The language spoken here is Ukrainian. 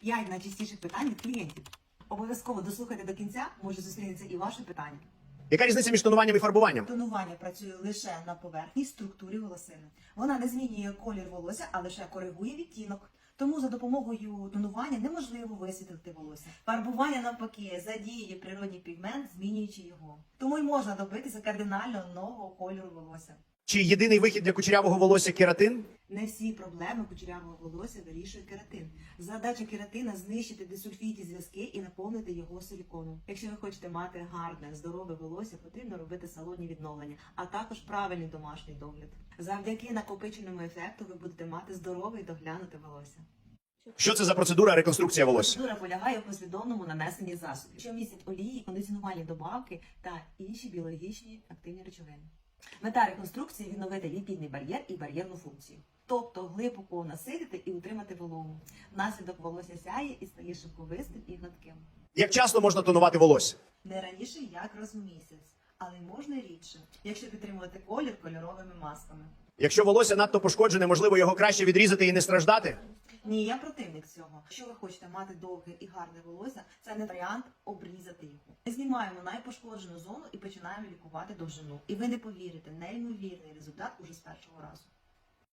П'ять найчастіших питань від клієнтів. Обов'язково дослухайте до кінця, може зустрінеться і ваше питання. Яка різниця між тонуванням і фарбуванням? Тонування працює лише на поверхні структурі волосини. Вона не змінює колір волосся, а лише коригує відтінок. Тому за допомогою тонування неможливо висвітлити волосся. Фарбування навпаки задіює природній пігмент, змінюючи його. Тому й можна добитися кардинально нового кольору волосся. Чи єдиний вихід для кучерявого волосся кератин? Не всі проблеми кучерявого волосся вирішує кератин. Задача кератина знищити дисульфітні зв'язки і наповнити його силіконом. Якщо ви хочете мати гарне, здорове волосся, потрібно робити салонні відновлення, а також правильний домашній догляд. Завдяки накопиченому ефекту ви будете мати здорове і доглянуте волосся. Що це за процедура реконструкція волосся? Процедура полягає у послідовному нанесенні засобів, що містять олії, кондиціонувальні добавки та інші біологічні активні речовини. Мета реконструкції відновити ліпідний бар'єр і бар'єрну функцію, тобто глибоко наситити і утримати вологу. Внаслідок волосся сяє і стає шовковистим і гладким. Як часто можна тонувати волосся? Не раніше як раз у місяць, але можна рідше, якщо підтримувати колір кольоровими масками. Якщо волосся надто пошкоджене, можливо його краще відрізати і не страждати? Ні, я противник цього. Якщо ви хочете мати довге і гарне волосся, це не варіант обрізати його. Ми знімаємо найпошкоджену зону і починаємо лікувати довжину. І ви не повірите, неймовірний результат уже з першого разу.